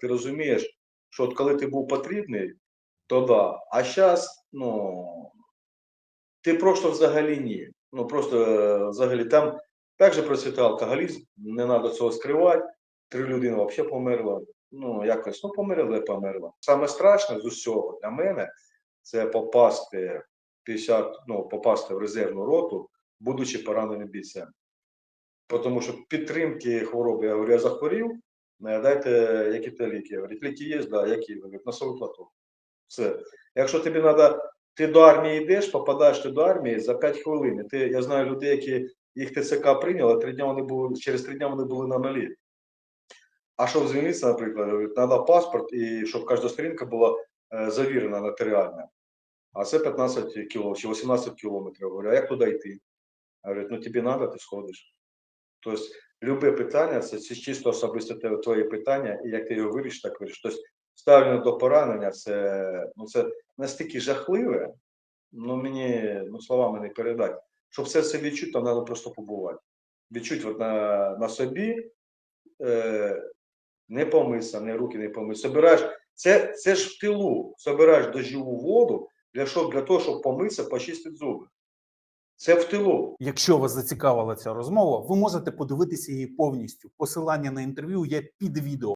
Ти розумієш, що от коли ти був потрібний, то да. А зараз, ну, ти просто взагалі ні. Ну просто е, взагалі там так же процвітає алкоголізм, не треба цього скривати. Три людини взагалі померла. Ну, якось, ну, померли, померла. Саме страшне з усього для мене це попасти 50, ну, попасти в резервну роту, будучи пораненим бійцем. Тому що підтримки хвороби, я говорю, я захворів, дайте які то ліки. Я говорю, ліки є, да, які? Говорять, носовий платок. Все. Якщо тобі треба, ти до армії йдеш, попадаєш ти до армії за 5 хвилин. Ти, я знаю людей, які їх ТЦК прийняли, три дня вони були, через три дня вони були на нулі. А щоб звільнитися, наприклад, говорить, треба паспорт і щоб кожна сторінка була е, завірена нотаріально. А це 15 кіло чи 18 кілометрів. Говорю, а як туди йти? Говорять, ну тобі треба, ти сходиш. Тобто, любе питання це, чисто особисте твоє питання, і як ти його вирішиш, так вирішиш. Тобто, ставлення до поранення це, ну, це настільки жахливе, ну мені ну, словами не передати. Щоб все це відчути, там треба просто побувати. Відчути от на, на собі, е, не помитися, не руки не помитися. Собираєш, це, це ж в тилу. Собираєш дощову воду для, щоб, для того, щоб помитися, почистити зуби. Це в тилу. Якщо вас зацікавила ця розмова, ви можете подивитися її повністю. Посилання на інтерв'ю є під відео.